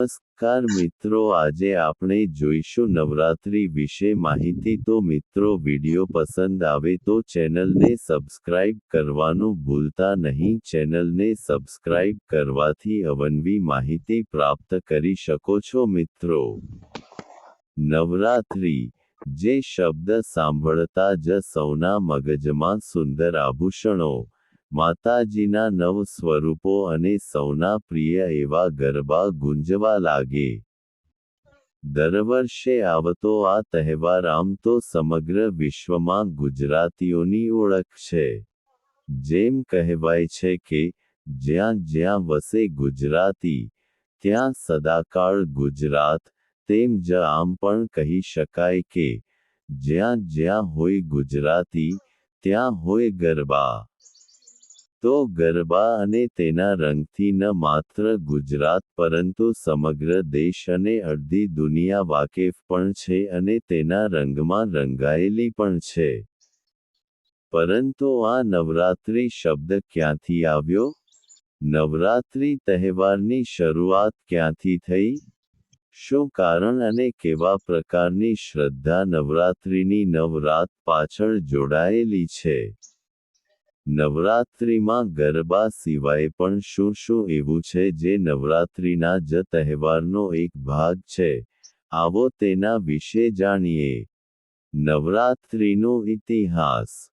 નમસ્કાર મિત્રો, આજે આપણે જોઈશું નવરાત્રી વિશે માહિતી. તો મિત્રો, વીડિયો પસંદ આવે તો ચેનલને સબસ્ક્રાઇબ કરવાનું ભૂલતા નહીં. ચેનલને સબસ્ક્રાઇબ કરવાથી અવનવી માહિતી પ્રાપ્ત કરી શકો છો મિત્રો. નવરાત્રી, જે શબ્દ સાંભળતા જ સૌના મગજમાં સુંદર આભૂષણો માતાજીના નવ સ્વરૂપો અને સૌના પ્રિય એવા ગરબા ગુંજવા લાગે. દર વર્ષે આવતો આ તહેવાર આમ તો સમગ્ર વિશ્વમાં ગુજરાતીઓની ઓળખ છે. જેમ કહેવાય છે કે, જ્યાં જ્યાં વસે ગુજરાતી, ત્યાં સદાકાળ ગુજરાત, તેમ જ આમ પણ કહી શકાય કે, જ્યાં જ્યાં હોય ગુજરાતી, ત્યાં હોય ગરબા. તો ગરબા અને તેના રંગથી ન માત્ર ગુજરાત, પરંતુ સમગ્ર દેશ અને અડધી દુનિયા વાકેફ પણ છે અને તેના રંગમાં રંગાયેલી પણ છે. પરંતુ આ નવરાત્રિ શબ્દ ક્યાંથી આવ્યો? નવરાત્રિ તહેવારની શરૂઆત ક્યાંથી થઈ? શું કારણ અને કેવા પ્રકારની શ્રદ્ધા નવરાત્રિની નવરાત પાછળ જોડાયેલી છે? નવરાત્રિમાં ગરબા સિવાય પણ શું શું એવું છે જે નવરાત્રિના જ તહેવારનો એક ભાગ છે? આવો તેના વિશે જાણીએ. નવરાત્રિનો ઇતિહાસ.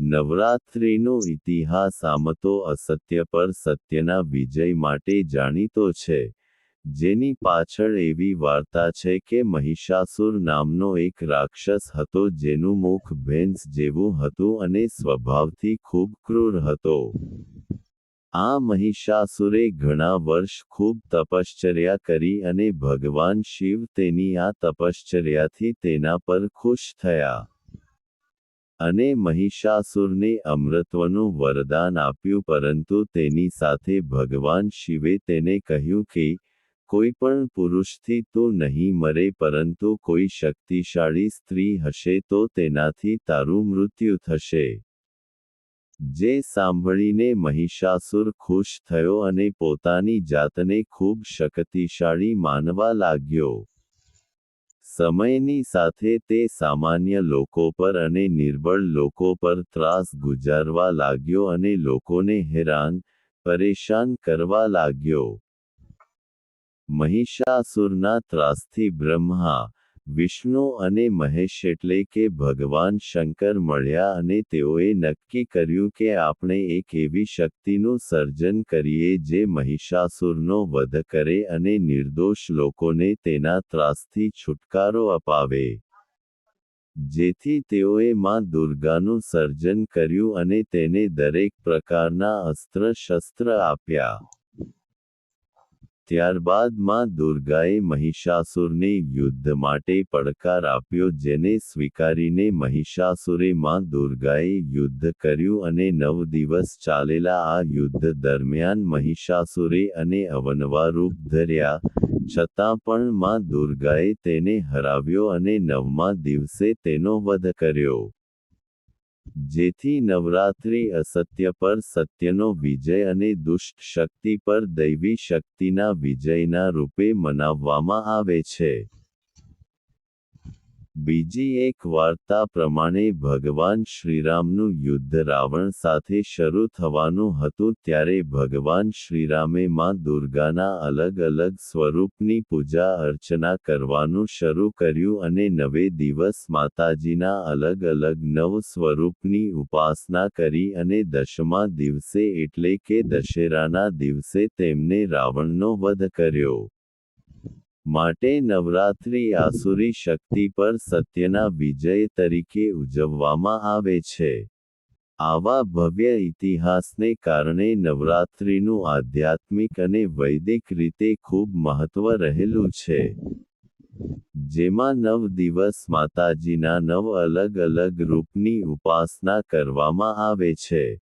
નવરાત્રિનો ઇતિહાસ આમ તો અસત્ય પર સત્યના વિજય માટે જાણીતો છે. જેની પાછળ એવી વાર્તા છે કે મહિષાસુર નામનો એક રાક્ષસ હતો જેનું મુખ ભેંસ જેવું હતું અને સ્વભાવથી ખૂબ ક્રૂર હતો. આ મહિષાસુરે ઘણા વર્ષ ખૂબ તપશ્ચર્યા કરી અને ભગવાન શિવ તેની આ તપશ્ચર્યાથી તેના પર ખુશ થયા. અને મહિષાસુરને અમૃતવનું વરદાન આપ્યું પરંતુ તેની સાથે ભગવાન શિવે તેને કહ્યું કે કોઈ પણ પુરુષથી તો નહીં મરે, પરંતુ કોઈ શક્તિશાળી સ્ત્રી હશે તો તેનાથી તારું મૃત્યુ થશે. જે સાંભળીને મહિષાસુર ખુશ થયો અને પોતાની જાતને ખૂબ શક્તિશાળી માનવા લાગ્યો. સમયની સાથે તે સામાન્ય લોકો પર અને નિર્બળ લોકો પર ત્રાસ ગુજારવા લાગ્યો અને લોકોને હેરાન, પરેશાન કરવા લાગ્યો. મહિષાસુરના ત્રાસથી બ્રહ્મા, વિષ્ણુ અને મહેશ એટલે કે ભગવાન શંકર મળ્યા અને તેઓએ નક્કી કર્યું કે આપણે એક એવી શક્તિનું સર્જન કરીએ જે મહિષાસુરનો વધ કરે અને નિર્દોષ લોકોને તેના ત્રાસથી છુટકારો અપાવે. જેથી તેઓએ માં દુર્ગાનું સર્જન કર્યું અને તેને દરેક પ્રકારના અસ્ત્ર શસ્ત્ર આપ્યા. ત્યારબાદમાં દુર્ગાએ મહિષાસુરને યુદ્ધ માટે પડકાર આપ્યો જેને સ્વીકારીને મહિષાસુરે માં દુર્ગાએ યુદ્ધ કર્યું અને નવ દિવસ ચાલેલા આ યુદ્ધ દરમિયાન મહિષાસુરે અને અવનવા રૂપ ધર્યા. છતાં પણ માં દુર્ગાએ તેને હરાવ્યો અને નવમા દિવસે તેનો વધ કર્યો. જેથી નવરાત્રિ અસત્ય પર સત્યનો વિજય અને દુષ્ટ શક્તિ પર દૈવી શક્તિના વિજયના રૂપે મનાવવામાં આવે છે. બીજી એક વાર્તા પ્રમાણે ભગવાન શ્રીરામનું યુદ્ધ રાવણ સાથે શરૂ થવાનું હતું ત્યારે ભગવાન શ્રીરામે માં દુર્ગાના અલગ અલગ સ્વરૂપની પૂજા અર્ચના કરવાનું શરૂ કર્યું અને નવે દિવસ માતાજીના અલગ અલગ નવ સ્વરૂપની ઉપાસના કરી અને દશમા દિવસે એટલે કે દશેરાના દિવસે તેમને રાવણનો વધ કર્યો. માટે નવરાત્રિ આસુરી શક્તિ પર સત્યના વિજય તરીકે ઉજવવામાં આવે છે. આવા ભવ્ય ઇતિહાસને કારણે નવરાત્રિનું આધ્યાત્મિક અને વૈદિક રીતે ખૂબ મહત્વ રહેલું છે. જેમાં નવ દિવસ માતાજીના નવ અલગ અલગ રૂપની ઉપાસના કરવામાં આવે છે.